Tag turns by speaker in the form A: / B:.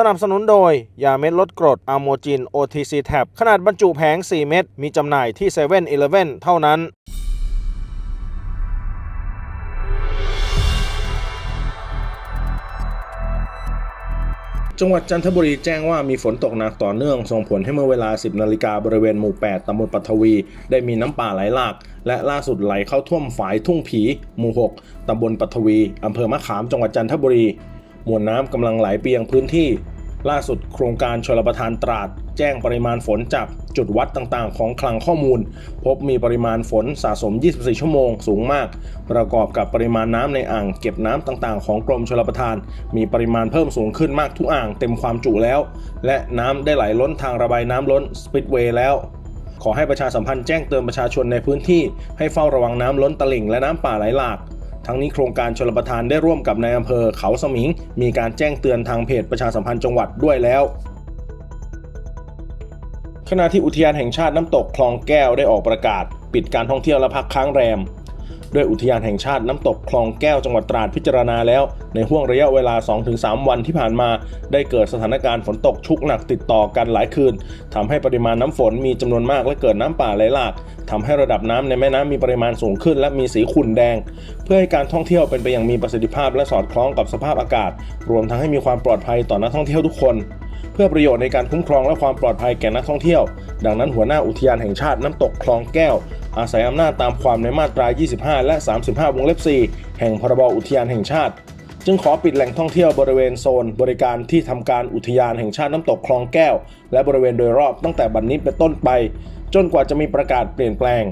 A: สนับสนุนโดย ยาเม็ดลดกรดอะโมจิน OTC Tab ขนาดบรรจุแผง 4 เม็ดมีจำหน่ายที่7 e เ e ่ e อเท่านั้นจังหวัดจันทบุรีแจ้งว่ามีฝนตกหนักต่อเนื่อง ส่งผลให้เมื่อเวลา 10 นาฬิกาบริเวณหมู่ 8 ตำบลปัทวี ได้มีน้ำป่าไหลหลาก และล่าสุดไหลเข้าท่วมฝายทุ่งผี หมู่ 6 ตำบลปัทวี อำเภอมะขาม จังหวัดจันทบุรี มวลน้ำกำลังไหลไปยังพื้นที่ ล่าสุดโครงการชลประทานตราด แจ้งปริมาณฝนจากจุดวัดต่างๆ ของคลังข้อมูล พบมีปริมาณฝนสะสม 24 ชั่วโมงสูงมาก ประกอบกับปริมาณน้ำในอ่างเก็บน้ำต่างๆ ของกรมชลประทาน มีปริมาณเพิ่มสูงขึ้นมากทุกอ่างเต็มความจุแล้ว และน้ำได้ไหลล้นทางระบายน้ำล้นสปิดเวย์แล้วขอให้ประชาสัมพันธ์แจ้งเตือนประชาชนในพื้นที่ให้เฝ้าระวังน้ำล้นตลิ่งและน้ำป่าไหลหลาก ทั้งนี้โครงการชลประทานได้ร่วมกับนายอำเภอเขาสมิง มีการแจ้งเตือนทางเพจประชาสัมพันธ์จังหวัดด้วยแล้วขณะที่อุทยานแห่งชาติน้ำตกคลองแก้วได้ออกประกาศ ปิดการท่องเที่ยวและพักค้างแรม ด้วยอุทยานแห่งชาติน้ำตกคลองแก้วจังหวัดตราดพิจารณาแล้ว ในห่วงระยะเวลา 2-3 วันที่ผ่านมา ได้เกิดสถานการณ์ฝนตกชุกหนักติดต่อกันหลายคืนทำให้ปริมาณน้ำฝนมีจำนวนมากและเกิดน้ำป่าไหลหลากทำให้ระดับน้ำในแม่น้ำมีปริมาณสูงขึ้น และมีสีขุ่นแดง เพื่อให้การท่องเที่ยวเป็นไปอย่างมีประสิทธิภาพและสอดคล้องกับสภาพอากาศ รวมทั้งให้มีความปลอดภัยต่อนักท่องเที่ยวทุกคน เพื่อประโยชน์ในการคุ้มครองและความปลอดภัยแก่นักท่องเที่ยว ดังนั้นหัวหน้าอุทยานแห่งชาติน้ำตกคลองแก้ว อาศัยอำนาจตามความในมาตรา 25 และ 35 วงเล็บ 4 แห่งพรบอุทยานแห่งชาติ จึงขอปิดแหล่งท่องเที่ยวบริเวณโซน บริการที่ทำการอุทยานแห่งชาติน้ำตกคลองแก้ว และบริเวณโดยรอบตั้งแต่บัดนนี้เป็นต้นไป จนกว่าจะมีประกาศเปลี่ยนแปลง